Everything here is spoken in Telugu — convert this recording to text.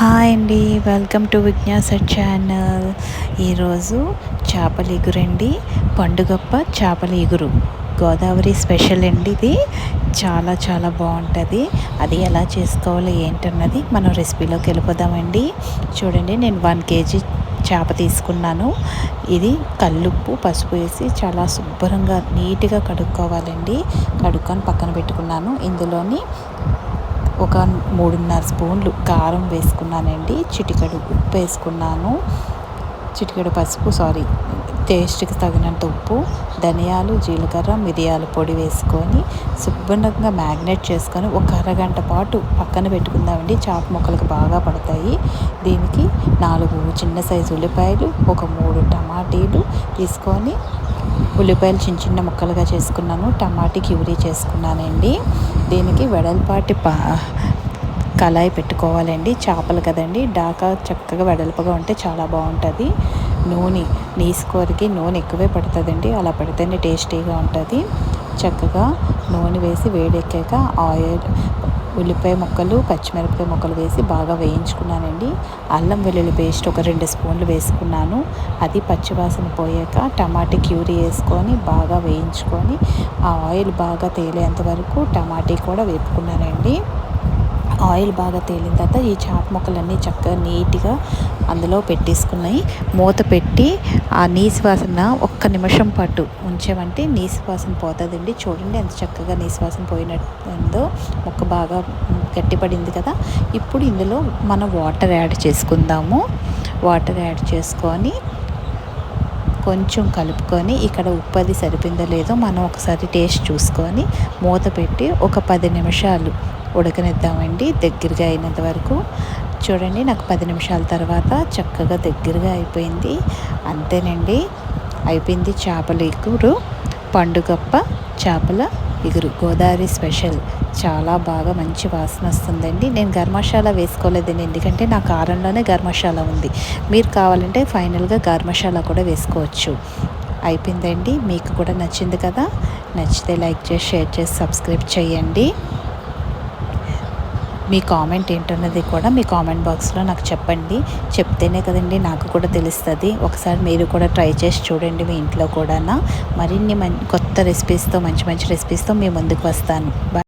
హాయ్ అండి. Welcome to Vignasa channel. ఈరోజు చేపల ఎగురండి పండుగప్ప చేపల ఎగురు. గోదావరి స్పెషల్ అండి ఇది. చాలా చాలా బాగుంటుంది. అది ఎలా చేసుకోవాలి ఏంటన్నది మనం రెసిపీలోకి వెళ్ళిపోదామండి. చూడండి నేను వన్ కేజీ చేప తీసుకున్నాను. ఇది కల్లుప్పు పసుపు వేసి చాలా శుభ్రంగా నీట్గా కడుక్కోవాలండి. కడుక్కొని పక్కన పెట్టుకున్నాను. ఇందులోని ఒక మూడున్నర స్పూన్లు కారం వేసుకున్నానండి చిటికెడు ఉప్పు వేసుకున్నాను. చిటికెడు పసుపు సారీ టేస్ట్కి తగినంత ఉప్పు ధనియాలు జీలకర్ర మిరియాల పొడి వేసుకొని శుభ్రంగా మ్యాగ్నేట్ చేసుకొని ఒక అరగంట పాటు పక్కన పెట్టుకుందామండి. చాప ముక్కలకు బాగా పడతాయి. దీనికి నాలుగు చిన్న సైజు ఉల్లిపాయలు ఒక మూడు టమాటీలు తీసుకొని ఉల్లిపాయలు చిన్న చిన్న ముక్కలుగా చేసుకున్నాను. టమాటీ క్యూరీ చేసుకున్నానండి. దీనికి వెడల్పాటి పా కళాయి పెట్టుకోవాలండి. చేపలు కదండి. డాకా చక్కగా వెడల్పుగా ఉంటే చాలా బాగుంటుంది. నూనె నీసుకోరికి నూనె ఎక్కువే పడుతుందండి. అలా పడితేనే టేస్టీగా ఉంటుంది. చక్కగా నూనె వేసి వేడెక్కాక ఆయిల్ ఉల్లిపాయ ముక్కలు పచ్చిమిరపకాయ ముక్కలు వేసి బాగా వేయించుకున్నానండి. అల్లం వెల్లుల్లి పేస్ట్ ఒక రెండు స్పూన్లు వేసుకున్నాను. అది పచ్చివాసన పోయాక టమాటా క్యూరీ వేసుకొని బాగా వేయించుకొని ఆ ఆయిల్ బాగా తేలేంత వరకు టమాటీ కూడా వేపుకున్నానండి. ఆయిల్ బాగా తేలిన తర్వాత ఈ చాప ముక్కలన్నీ చక్కగా నీట్గా అందులో పెట్టేసుకున్నాయి. మూత పెట్టి ఆ నీసు వాసన ఒక్క నిమిషం పాటు ఉంచామంటే నీసు వాసన పోతుందండి. చూడండి ఎంత చక్కగా నీసు వాసన పోయినట్టుందో. ముక్క బాగా గట్టిపడింది కదా. ఇప్పుడు ఇందులో మనం వాటర్ యాడ్ చేసుకుందాము. వాటర్ యాడ్ చేసుకొని కొంచెం కలుపుకొని ఇక్కడ ఉప్పు అది సరిపోయిందో లేదో మనం ఒకసారి టేస్ట్ చూసుకొని మూత పెట్టి ఒక పది నిమిషాలు ఉడకనిద్దామండి. దగ్గరగా అయినంత వరకు. చూడండి నాకు పది నిమిషాల తర్వాత చక్కగా దగ్గరగా అయిపోయింది. అంతేనండి. అయిపోయింది చేపల ఎగురు. పండుగప్ప చేపల ఇగురు. గోదావరి స్పెషల్. చాలా బాగా మంచి వాసన వస్తుందండి. నేను గర్మశాల వేసుకోలేదండి. ఎందుకంటే నా కారంలోనే గర్మశాల ఉంది. మీరు కావాలంటే ఫైనల్గా గర్మశాల కూడా వేసుకోవచ్చు. అయిపోయిందండి. మీకు కూడా నచ్చింది కదా? నచ్చితే లైక్ చేసి షేర్ చేసి సబ్స్క్రైబ్ చేయండి. మీ కామెంట్ ఏంటన్నది కూడా మీ కామెంట్ బాక్స్లో నాకు చెప్పండి. చెప్తేనే కదండి నాకు కూడా తెలుస్తుంది. ఒకసారి మీరు కూడా ట్రై చేసి చూడండి మీ ఇంట్లో కూడా మరిన్ని కొత్త రెసిపీస్తో మంచి మంచి రెసిపీస్తో మీ ముందుకు వస్తాను.